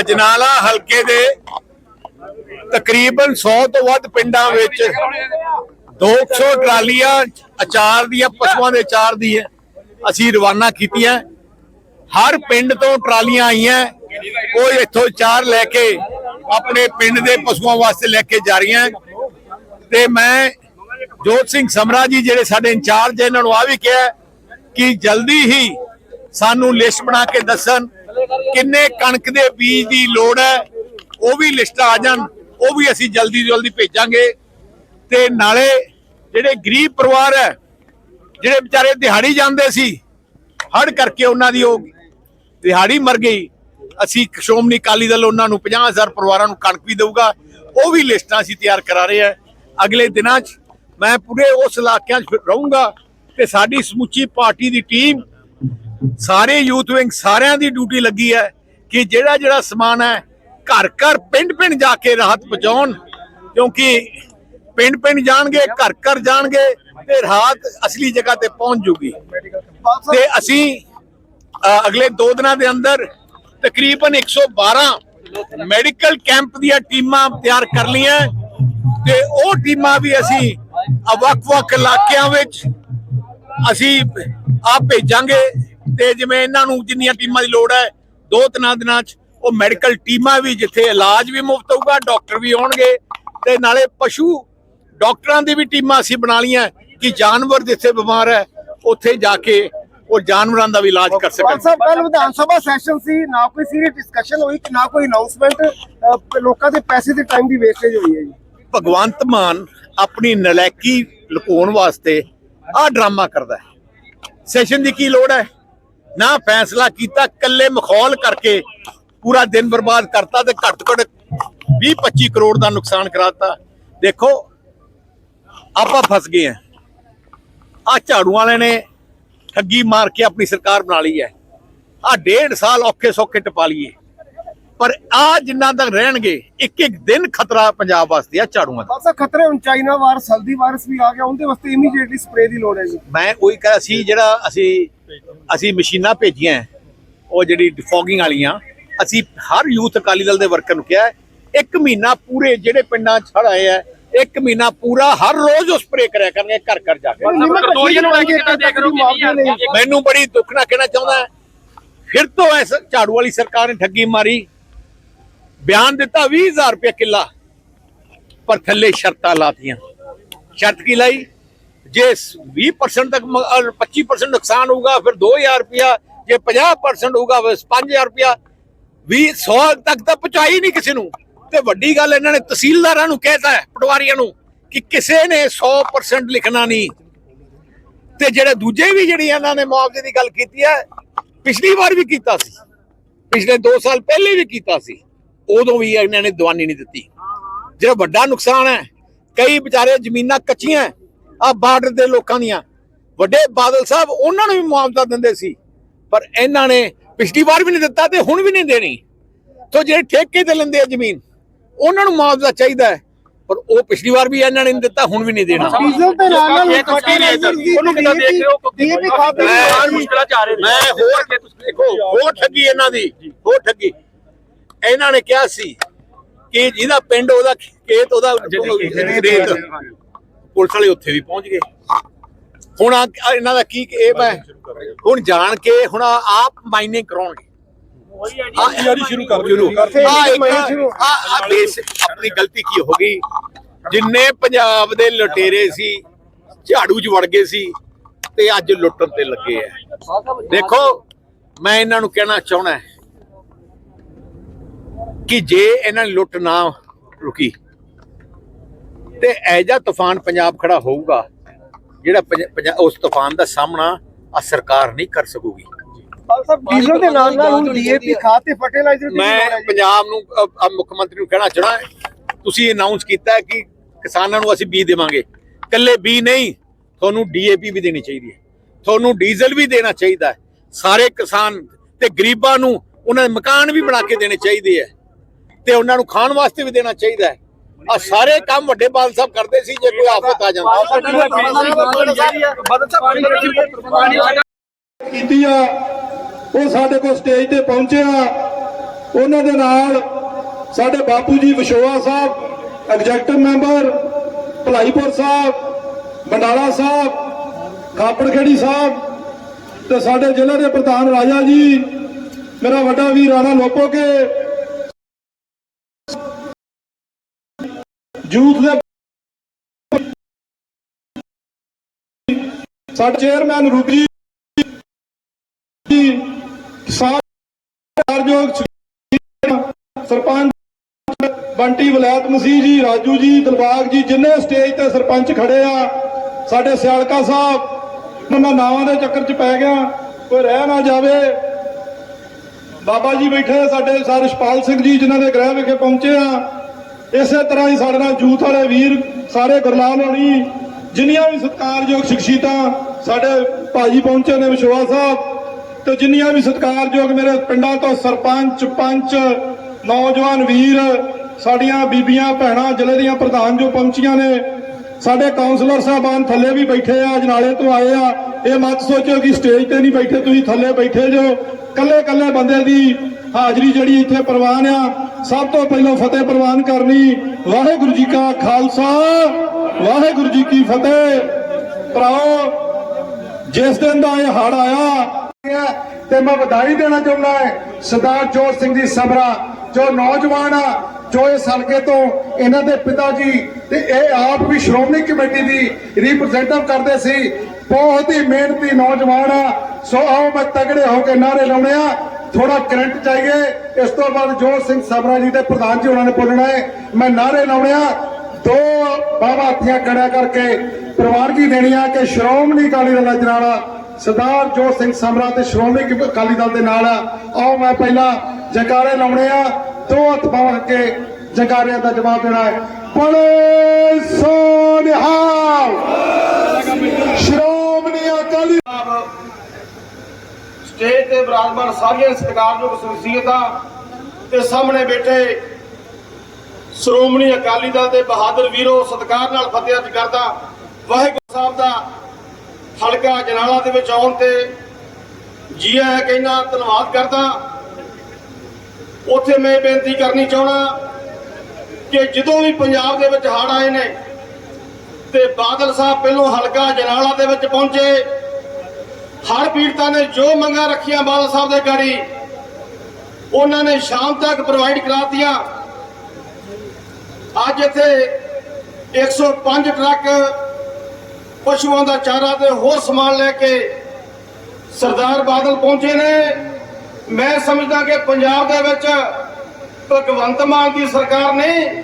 ਅਜਨਾਲਾ ਹਲਕੇ ਦੇ ਤਕਰੀਬਨ 100 ਤੋਂ ਵੱਧ ਪਿੰਡਾਂ ਵਿੱਚ 200 ਟਰਾਲੀਆਂ ਅਚਾਰ ਦੀਆਂ, ਪਸ਼ੂਆਂ ਦੇ ਅਚਾਰ ਦੀ ਹੈ। ਅਸੀਂ ਰਵਾਨਾ ਕੀਤੀਆਂ। ਹਰ ਪਿੰਡ ਤੋਂ ਟਰਾਲੀਆਂ ਆਈਆਂ। ਉਹ ਇੱਥੋਂ ਅਚਾਰ ਲੈ ਕੇ ਆਪਣੇ ਪਿੰਡ ਦੇ ਪਸ਼ੂਆਂ ਵਾਸਤੇ ਲੈ ਕੇ ਜਾ ਰਹੀਆਂ। ਤੇ ਮੈਂ ਜੋਤ ਸਿੰਘ ਸਮਰਾ ਜੀ, ਜਿਹੜੇ ਸਾਡੇ ਇੰਚਾਰਜ ਇਹਨਾਂ ਨੂੰ ਆ ਵੀ ਕਿਹਾ ਕਿ ਜਲਦੀ ਹੀ ਸਾਨੂੰ ਲਿਸਟ ਬਣਾ ਕੇ ਦੱਸਣ। ਕਿੰਨੇ ਕਣਕ ਦੇ ਬੀਜ ਦੀ ਲੋੜ ਹੈ, ਉਹ ਵੀ ਲਿਸਟ ਆ ਜਾਣ, ਉਹ ਵੀ ਅਸੀਂ ਜਲਦੀ ਤੋਂ ਜਲਦੀ ਭੇਜਾਂਗੇ। ਤੇ ਨਾਲੇ ਜਿਹੜੇ ਗਰੀਬ ਪਰਿਵਾਰ ਹੈ, ਜਿਹੜੇ ਵਿਚਾਰੇ ਦਿਹਾੜੀ ਜਾਂਦੇ ਸੀ ਹੜ ਕਰਕੇ ਉਹਨਾਂ ਦੀ ਉਹ ਦਿਹਾੜੀ ਮਰ ਗਈ। ਅਸੀਂ ਸ਼੍ਰੋਮਣੀ ਅਕਾਲੀ ਦਲ ਉਹਨਾਂ ਨੂੰ 50000 ਪਰਿਵਾਰਾਂ ਨੂੰ ਕਣਕ ਵੀ ਦੇਊਗਾ, ਉਹ ਵੀ ਲਿਸਟਾਂ ਅਸੀਂ ਤਿਆਰ ਕਰਾ ਰਹੇ ਹਾਂ। ਅਗਲੇ ਦਿਨਾਂ 'ਚ ਮੈਂ ਪੂਰੇ ਉਸ ਇਲਾਕਿਆਂ 'ਚ ਰਹੂੰਗਾ ਤੇ ਸਾਡੀ ਸਮੁੱਚੀ ਪਾਰਟੀ ਦੀ ਟੀਮ ਸਾਰੇ ਯੂਥ ਵਿੰਗ ਸਾਰਿਆਂ ਦੀ ਡਿਊਟੀ ਲੱਗੀ ਹੈ ਕਿ ਜਿਹੜਾ ਜਿਹੜਾ ਸਮਾਨ ਹੈ ਘਰ ਘਰ ਪਿੰਡ ਪਿੰਡ ਜਾ ਕੇ ਰਾਹਤ ਪਹੁੰਚਾਉਣ, ਕਿਉਂਕਿ ਪਿੰਡ ਪਿੰਡ ਜਾਣਗੇ, ਘਰ ਘਰ ਜਾਣਗੇ ਤੇ ਰਾਹਤ ਅਸਲੀ ਜਗ੍ਹਾ ਤੇ ਪਹੁੰਚ ਜੂਗੀ। ਤੇ ਅਸੀਂ ਅਗਲੇ 2 ਦਿਨਾਂ ਦੇ ਅੰਦਰ ਤਕਰੀਬਨ 112 ਮੈਡੀਕਲ ਕੈਂਪ ਦੀਆਂ ਟੀਮਾਂ ਤਿਆਰ ਕਰ ਲਈਆਂ। ਤੇ ਉਹ ਟੀਮਾਂ ਵੀ ਅਸੀਂ ਵੱਖ-ਵੱਖ ਇਲਾਕਿਆਂ ਵਿੱਚ ਅਸੀਂ ਆਪ ਭੇਜਾਂਗੇ। ਤੇ ਜਿਵੇਂ ਇਹਨਾਂ ਨੂੰ ਜਿੰਨੀਆਂ ਟੀਮਾਂ ਦੀ ਲੋੜ ਹੈ ਦੋ ਤਿੰਨਾਂ ਦਿਨਾਂ 'ਚ ਉਹ ਮੈਡੀਕਲ ਟੀਮਾਂ ਵੀ ਜਿੱਥੇ ਇਲਾਜ ਵੀ ਮੁਫਤ ਹੋਊਗਾ ਡਾਕਟਰ ਵੀ ਆਉਣਗੇ ਤੇ ਨਾਲੇ ਪਸ਼ੂ ਡਾਕਟਰਾਂ ਦੀ ਵੀ ਟੀਮਾਂ ਅਸੀਂ ਬਣਾ ਲਈਆਂ ਕਿ ਜਾਨਵਰ ਜਿੱਥੇ ਬਿਮਾਰ ਹੈ ਉੱਥੇ ਜਾ ਕੇ ਉਹ ਜਾਨਵਰਾਂ ਦਾ ਵੀ ਇਲਾਜ ਕਰ ਸਕਣ। ਸਾਹਿਬ ਕੱਲ ਵਿਧਾਨ ਸਭਾ ਸੈਸ਼ਨ ਸੀ ਨਾ ਕੋਈ ਸੀਰੀਅਸ ਡਿਸਕਸ਼ਨ ਹੋਈ ਕਿ ਨਾ ਕੋਈ ਅਨਾਉਂਸਮੈਂਟ ਲੋਕਾਂ ਦੇ ਪੈਸੇ ਦੇ ਟਾਈਮ ਦੀ ਵੇਸਟੇਜ ਹੋਈ ਹੈ ਜੀ। ਭਗਵੰਤ ਮਾਨ ਆਪਣੀ ਨਲਾਇਕੀ ਲੁਕਾਉਣ ਵਾਸਤੇ ਆਹ ਡਰਾਮਾ ਕਰਦਾ ਹੈ। ਸੈਸ਼ਨ ਦੀ ਕੀ ਲੋੜ ਹੈ? ਨਾ ਫੈਸਲਾ ਕੀਤਾ ਕੱਲੇ ਮਖੌਲ ਕਰਕੇ ਪੂਰਾ ਦਿਨ ਬਰਬਾਦ ਕਰਤਾ ਤੇ ਘੱਟ ਘੱਟ 20 25 ਕਰੋੜ ਦਾ ਨੁਕਸਾਨ ਕਰਾਤਾ ਦੇਖੋ ਆਪਾਂ ਫਸ ਗਏ ਆ ਆ ਝਾੜੂ ਵਾਲੇ ਨੇ ਠੱਗੀ ਮਾਰ ਕੇ ਆਪਣੀ ਸਰਕਾਰ ਬਣਾ ਲਈ ਹੈ। ਆ ਡੇਢ ਸਾਲ ਔਖੇ ਸੌਖੇ ਟਪਾ ਲਈਏ। ਪਰ ਆ ਜਿੰਨਾ ਤੱਕ ਰਹਿਣਗੇ ਇੱਕ ਇੱਕ ਦਿਨ ਖਤਰਾ ਪੰਜਾਬ ਵਾਸਤੇ ਆ ਝਾੜੂਆਂ ਦਾ। ਸਾਹਿਬ ਖਤਰੇ ਹੁਣ ਚਾਈਨਾ ਵਾਇਰਸ ਹਲਦੀ ਵਾਇਰਸ ਵੀ ਆ ਗਿਆ ਉਹਦੇ ਵਾਸਤੇ ਇਮੀਡੀਏਟਲੀ ਸਪਰੇ ਦੀ ਲੋੜ ਹੈ ਜੀ। ਮੈਂ ਉਹੀ ਕਹਾਂ ਸੀ ਜਿਹੜਾ ਅਸੀਂ ਅਸੀਂ ਮਸ਼ੀਨਾਂ ਭੇਜੀਆਂ ਉਹ ਜਿਹੜੀ ਡਿਫੋਗਿੰਗ ਵਾਲੀਆਂ। ਅਸੀਂ ਹਰ ਯੂਥ ਅਕਾਲੀ ਦਲ ਦੇ ਵਰਕਰ ਨੂੰ ਕਿਹਾ ਇੱਕ ਮਹੀਨਾ ਪੂਰੇ ਜਿਹੜੇ ਪਿੰਡਾਂ 'ਚ ਆਏ ਆ ਇੱਕ ਮਹੀਨਾ ਪੂਰਾ ਹਰ ਰੋਜ਼ ਉਹ ਸਪਰੇ ਕਰਿਆ ਕਰਨਗੇ ਘਰ ਘਰ ਜਾ ਕੇ। ਮੈਨੂੰ ਬੜੀ ਦੁੱਖ ਨਾਲ ਕਹਿਣਾ ਚਾਹੁੰਦਾ ਫਿਰ ਤੋਂ ਇਸ ਝਾੜੂ ਵਾਲੀ ਸਰਕਾਰ ਨੇ ਠੱਗੀ ਮਾਰੀ। ਬਿਆਨ ਦਿੱਤਾ 20000 ਰੁਪਏ ਕਿੱਲਾ ਪਰ ਥੱਲੇ ਸ਼ਰਤਾਂ ਲਾਤੀਆਂ। ਸ਼ਰਤ ਕੀ ਲਾਈ? ਜੇ 20% ਤੱਕ ਮ- ਅਹ 25% ਨੁਕਸਾਨ ਹੋਊਗਾ, ਫਿਰ 2000 ਰੁਪਇਆ, ਜੇ 50% ਹੋਊਗਾ ਬਸ 5000 ਰੁਪਇਆ। 20 100 ਤੱਕ ਤਾਂ ਪਹੁੰਚਾਈ ਨਹੀਂ ਕਿਸੇ ਨੂੰ। ਤੇ ਵੱਡੀ ਗੱਲ ਇਹਨਾਂ ਨੇ ਤਹਿਸੀਲਦਾਰਾਂ ਨੂੰ ਕਹਿਤਾ ਹੈ, ਪਟਵਾਰੀਆਂ ਨੂੰ, ਕਿ ਕਿਸੇ ਨੇ 100% ਲਿਖਣਾ ਨਹੀਂ। ਤੇ ਜਿਹੜੇ ਦੂਜੇ ਵੀ ਜਿਹੜੀ ਇਹਨਾਂ ਨੇ ਮੁਆਵਜ਼ੇ ਦੀ ਗੱਲ ਕੀਤੀ ਹੈ, ਪਿਛਲੀ ਵਾਰ ਵੀ ਕੀਤਾ ਸੀ। ਪਿਛਲੇ 2 ਸਾਲ ਪਹਿਲੇ ਵੀ ਕੀਤਾ ਸੀ। ਉਦੋਂ ਵੀ ਇਹਨਾਂ ਨੇ ਦਵਾਨੀ ਨਹੀਂ ਦਿੱਤੀ। ਜਿਹੜਾ ਵੱਡਾ ਨੁਕਸਾਨ ਹੈ, ਕਈ ਵਿਚਾਰੇ ਜ਼ਮੀਨਾਂ ਕੱਚੀਆਂ ਆ ਬਾਰਡਰ ਦੇ ਲੋਕਾਂ ਦੀਆਂ। ਵੱਡੇ ਬਾਦਲ ਸਾਹਿਬ ਉਹਨਾਂ ਨੂੰ ਵੀ ਮੁਆਵਜ਼ਾ ਦਿੰਦੇ ਸੀ ਪਰ ਇਹਨਾਂ ਨੇ ਪਿਛਲੀ ਵਾਰ ਵੀ ਨਹੀਂ ਦਿੱਤਾ ਤੇ ਹੁਣ ਵੀ ਨਹੀਂ ਦੇਣੀ। ਤੋ ਜਿਹੜੇ ਠੇਕੇ ਤੇ ਲੈਂਦੇ ਆ ਜ਼ਮੀਨ ਉਹਨਾਂ ਨੂੰ ਮੁਆਵਜ਼ਾ ਚਾਹੀਦਾ ਹੈ ਪਰ ਉਹ ਪਿਛਲੀ ਵਾਰ ਵੀ ਇਹਨਾਂ ਨੇ ਨਹੀਂ ਦਿੱਤਾ ਹੁਣ ਵੀ ਨਹੀਂ ਦੇਣਾ। ਡੀਜ਼ਲ ਤੇ ਨਾਲ ਨਾਲ ਉਹਨੂੰ ਕਿੱਦਾਂ ਦੇਖ ਰਹੇ ਹੋ? ਡੀਏਪੀ ਖਾਦ ਦੀ ਮੈਂ ਮੁਸ਼ਕਲਾਂ ਚ ਆ ਰਹੇ ਨੇ। ਮੈਂ ਹੋਰ ਦੇਖੋ ਹੋਰ ਠੱਗੀ ਇਹਨਾਂ ਦੀ ਹੋਰ ਠੱਗੀ। ਇਹਨਾਂ ਨੇ ਕਿਹਾ ਸੀ ਕਿ ਜਿਹਦਾ ਪਿੰਡ ਉਹਦਾ ਖੇਤ ਉਹਦਾ ਰੇਤ। ਪੁਲਿਸ ਵਾਲੇ ਉੱਥੇ ਵੀ ਪਹੁੰਚ ਗਏ। ਹੁਣ ਆ- ਆ ਇਹਨਾਂ ਦਾ ਕੀ ਇਹ ਮੈਂ ਹੁਣ ਜਾਣ ਕੇ ਹੁਣ ਆਪ ਮਾਈਨਿੰਗ ਕਰਾਉਣਗੇ। ਯਾਰੀ ਸ਼ੁਰੂ ਕਰ ਸ਼ੁਰੂ ਆ ਇੱਕ ਆ ਆ ਆਪਣੀ ਗਲਤੀ ਕੀ ਹੋ ਗਈ? ਜਿੰਨੇ ਪੰਜਾਬ ਦੇ ਲੁਟੇਰੇ ਸੀ ਝਾੜੂ 'ਚ ਵੜ ਗਏ ਸੀ ਤੇ ਅੱਜ ਲੁੱਟਣ ਤੇ ਲੱਗੇ ਆ। ਦੇਖੋ ਮੈਂ ਇਹਨਾਂ ਨੂੰ ਕਹਿਣਾ ਚਾਹਣਾ ਕਿ ਜੇ ਇਹਨਾਂ ਨੇ ਲੁੱਟ ਨਾ ਰੁਕੀ ਤੇ ਐਜਾ ਤੂਫਾਨ ਪੰਜਾਬ ਖੜਾ ਹੋਊਗਾ ਜਿਹੜਾ ਉਸ ਤੂਫਾਨ ਦਾ ਸਾਹਮਣਾ ਆ ਸਰਕਾਰ ਨਹੀਂ ਕਰ ਸਕੂਗੀ। ਪਾਲ ਸਾਹਿਬ ਡੀਜ਼ਲ ਦੇ ਨਾਲ ਨਾਲ ਹੁਣ ਡੀਏਪੀ ਖਾਦ ਤੇ ਫਰਟੀਲਾਈਜ਼ਰ ਦੀ ਵੀ ਲੋੜ ਹੈ ਮੈਂ। ਪੰਜਾਬ ਨੂੰ ਮੁੱਖ ਮੰਤਰੀ ਨੂੰ ਕਹਿਣਾ ਚਾਹਣਾ ਤੁਸੀਂ ਅਨਾਉਂਸ ਕੀਤਾ ਕਿ ਕਿਸਾਨਾਂ ਨੂੰ ਅਸੀਂ ਬੀਜ ਦੇਵਾਂਗੇ। ਕੱਲੇ ਬੀ ਨਹੀਂ ਤੁਹਾਨੂੰ ਡੀਏਪੀ ਵੀ ਦੇਣੀ ਚਾਹੀਦੀ ਹੈ। ਤੁਹਾਨੂੰ ਡੀਜ਼ਲ ਵੀ ਦੇਣਾ ਚਾਹੀਦਾ ਹੈ। ਸਾਰੇ ਕਿਸਾਨ ਤੇ ਗਰੀਬਾਂ ਨੂੰ ਉਹਨਾਂ ਦੇ ਮਕਾਨ ਵੀ ਬਣਾ ਕੇ ਦੇਣੇ ਚਾਹੀਦੇ ਹੈ। ਤੇ ਉਹਨਾਂ ਨੂੰ ਖਾਣ ਵਾਸਤੇ ਵੀ ਦੇਣਾ ਚਾਹੀਦਾ ਹੈ। ਆ ਸਾਰੇ ਕੰਮ ਵੱਡੇ ਬਾਲ ਸਾਹਿਬ ਕਰਦੇ ਸੀ ਜੇ ਕੋਈ ਆਫਤ ਆ ਜਾਂਦਾ। ਕੀਤੀ ਆ ਉਹ ਸਾਡੇ ਕੋਲ ਸਟੇਜ ਤੇ ਪਹੁੰਚਿਆ। ਉਹਨਾਂ ਦੇ ਨਾਲ ਸਾਡੇ ਬਾਪੂ ਜੀ ਵਿਸ਼ੋਆ ਸਾਹਿਬ ਐਗਜ਼ੈਕਟਿਵ ਮੈਂਬਰ ਭਲਾਈਪੁਰ ਸਾਹਿਬ ਬੰਡਾਲਾ ਸਾਹਿਬ ਖਾਪੜਖੇੜੀ ਸਾਹਿਬ ਤੇ ਸਾਡੇ ਜ਼ਿਲ੍ਹੇ ਦੇ ਪ੍ਰਧਾਨ ਰਾਜਾ ਜੀ ਮੇਰਾ ਵੱਡਾ ਵੀਰ ਰਾਣਾ ਲੋਪੋਕੇ ਯੂਥ ਦੇ ਸਾਡੇ ਚੇਅਰਮੈਨ ਰੂਬੀ ਜੀ ਕਾਰਜੋਗ ਸਰਪੰਚ ਬੰਟੀ ਵਲੈਤ ਮਸੀਹ ਜੀ, ਰਾਜੂ ਜੀ, ਦਿਲਬਾਗ ਜੀ, ਜਿੰਨੇ ਸਟੇਜ ਤੇ ਸਰਪੰਚ ਖੜੇ ਆ, ਸਾਡੇ ਸਿਆਲਕਾ ਸਾਹਿਬ, ਉਹਨਾਂ ਨਾਵਾਂ ਦੇ ਚੱਕਰ 'ਚ ਪੈ ਗਿਆ, ਕੋਈ ਰਹਿ ਨਾ ਜਾਵੇ। ਬਾਬਾ ਜੀ ਬੈਠੇ ਸਾਡੇ ਸਰ ਰਿਸ਼ਪਾਲ ਸਿੰਘ ਜੀ, ਜਿਨ੍ਹਾਂ ਦੇ ਗ੍ਰਹਿ ਵਿਖੇ ਪਹੁੰਚੇ ਆ। ਇਸੇ ਤਰ੍ਹਾਂ ਹੀ ਸਾਡੇ ਨਾਲ ਜੂਥ ਵਾਲੇ ਵੀਰ, ਸਾਰੇ ਗੁਰਲਾਲ ਹੋਣੀ, ਜਿੰਨੀਆਂ ਵੀ ਸਤਿਕਾਰਯੋਗ ਸ਼ਖਸੀਅਤਾਂ ਸਾਡੇ ਭਾਜੀ ਪਹੁੰਚੇ ਨੇ ਵਿਸ਼ਵਾਸ ਸਾਹਿਬ, ਤੇ ਜਿੰਨੀਆਂ ਵੀ ਸਤਿਕਾਰਯੋਗ ਮੇਰੇ ਪਿੰਡਾਂ ਤੋਂ ਸਰਪੰਚ, ਪੰਚ, ਨੌਜਵਾਨ ਵੀਰ, ਸਾਡੀਆਂ ਬੀਬੀਆਂ, ਭੈਣਾਂ, ਜ਼ਿਲ੍ਹੇ ਦੀਆਂ ਪ੍ਰਧਾਨ ਜੋ ਪਹੁੰਚੀਆਂ ਨੇ, ਸਾਡੇ ਕਾਉਂਸਲਰ ਸਾਹਿਬਾਨ ਥੱਲੇ ਵੀ ਬੈਠੇ ਆ, ਅਜਨਾਲੇ ਤੋਂ ਆਏ ਆ, ਇਹ ਮਤ ਸੋਚੋ ਕਿ ਸਟੇਜ ਤੇ ਨਹੀਂ ਬੈਠੇ, ਤੁਸੀਂ ਥੱਲੇ ਬੈਠੇ ਜੋ ਕੱਲੇ ਕੱਲੇ ਬੰਦੇ ਦੀ ਹਾਜ਼ਰੀ ਜਿਹੜੀ ਇੱਥੇ ਪ੍ਰਵਾਨ ਆ ਸਭ ਤੋਂ ਪਹਿਲਾਂ ਫਤਿਹ ਪ੍ਰਵਾਨ ਕਰਨੀ ਵਾਹਿਗੁਰੂ ਜੀ ਕਾ ਖਾਲਸਾ, ਵਾਹਿਗੁਰੂ ਜੀ ਕੀ ਫਤਿਹ। ਭਰਾਓ, ਜਿਸ ਦਿਨ ਦਾ ਇਹ ਹੜ ਆਇਆ, ਤੇ ਮੈਂ ਵਧਾਈ ਦੇਣਾ ਚਾਹੁੰਦਾ ਹਾਂ ਸਰਦਾਰ ਜੋਤ ਸਿੰਘ ਜੀ ਸਬਰਾ, ਜੋ ਨੌਜਵਾਨ ਆ, ਜੋ ਇਸ ਹਲਕੇ ਤੋਂ ਇਹਨਾਂ ਦੇ ਪਿਤਾ ਜੀ, ਤੇ ਇਹ ਆਪ ਵੀ ਸ਼੍ਰੋਮਣੀ ਕਮੇਟੀ ਦੀ ਰਿਪਰੈਜ਼ੈਂਟੇਟਿਵ ਕਰਦੇ ਸੀ। ਬਹੁਤ ਹੀ ਮਿਹਨਤੀ ਨੌਜਵਾਨ ਆ, ਸੋ ਆਓ ਮੈਂ ਤਗੜੇ ਹੋ ਕੇ ਨਾਰੇ ਲਾਉਣੇ ਆ ਥੋੜਾ ਕਰੰਟ ਚਾਹੀਏ। ਇਸ ਤੋਂ ਬਾਅਦ ਜੋਤ ਸਿੰਘ ਸਬਰਾ ਜੀ ਦੇ ਪ੍ਰਧਾਨ ਜੀ ਉਹਨਾਂ ਨੇ ਬੋਲਣਾ ਹੈ। ਮੈਂ ਨਾਰੇ ਲਾਉਣੇ ਦੋ ਬਾਬਾ ਹੱਥੀਆਂ ਖੜਾ ਕਰਕੇ ਪ੍ਰਵਾਨਗੀ ਦੇਣੀ ਆ ਕਿ ਸ਼੍ਰੋਮਣੀ ਅਕਾਲੀ ਦਲ ਅਜਨਾਲਾ ਸਰਦਾਰ ਜੋਤ ਸਿੰਘ ਸਮਰਾ ਤੇ ਸ਼੍ਰੋਮਣੀ ਅਕਾਲੀ ਦਲ ਦੇ ਨਾਲ ਆਓ। ਮੈਂ ਪਹਿਲਾਂ ਜਕਾਰੇ ਲਾਉਣੇ ਆ, ਦੋ ਹੱਥ ਪਾਉ ਕੇ ਜਕਾਰਿਆਂ ਦਾ ਜਵਾਬ ਦੇਣਾ ਹੈ। ਬੜੇ ਸੋਨਿਹਾਲ। ਸ਼੍ਰੋਮਣੀ ਅਕਾਲੀ ਸਟੇਜ ਤੇ ਬਰਾਜਮਾਨ ਸਾਰੀਆਂ ਸਤਿਕਾਰਯੋਗ ਸ਼ਖਸੀਅਤਾਂ ਤੇ ਸਾਹਮਣੇ ਬੈਠੇ ਸ਼੍ਰੋਮਣੀ ਅਕਾਲੀ ਦਲ ਦੇ ਬਹਾਦਰ ਵੀਰੋ, ਸਤਿਕਾਰ ਨਾਲ ਫਤਿਹ ਅਰਜ ਕਰਦਾ ਵਾਹਿਗੁਰੂ ਸਾਹਿਬ ਦਾ ਹਲਕਾ ਜਨਾਲਾ ਦੇ ਵਿੱਚ ਆਉਣ ਤੇ ਜੀ ਆਇਆਂ ਕਹਿਣਾ ਧੰਨਵਾਦ ਕਰਦਾ ਉੱਥੇ ਮੈਂ ਬੇਨਤੀ ਕਰਨੀ ਚਾਹਣਾ ਕਿ ਜਦੋਂ ਵੀ ਪੰਜਾਬ ਦੇ ਵਿੱਚ ਹੜ੍ਹ ਆਏ ਨੇ ਤੇ ਬਾਦਲ ਸਾਹਿਬ ਪਹਿਲੋਂ ਹਲਕਾ ਜਨਾਲਾ ਦੇ ਵਿੱਚ ਪਹੁੰਚੇ ਹਰ ਪੀੜਤਾਂ ਨੇ ਜੋ ਮੰਗਾਂ ਰੱਖੀਆਂ ਬਾਦਲ ਸਾਹਿਬ ਦੇ ਗਾੜੀ, ਉਹਨਾਂ ਨੇ ਸ਼ਾਮ ਤੱਕ ਪ੍ਰੋਵਾਈਡ ਕਰਾਤੀਆਂ। ਅੱਜ ਇੱਥੇ 105 ਟਰੱਕ ਪਸ਼ੂਆਂ ਦਾ ਚਾਰਾ ਤੇ ਹੋਰ ਸਮਾਨ ਲੈ ਕੇ ਸਰਦਾਰ ਬਾਦਲ ਪਹੁੰਚੇ ਨੇ। ਮੈਂ ਸਮਝਦਾ ਕਿ ਪੰਜਾਬ ਦੇ ਵਿੱਚ ਭਗਵੰਤ ਮਾਨ ਦੀ ਸਰਕਾਰ ਨੇ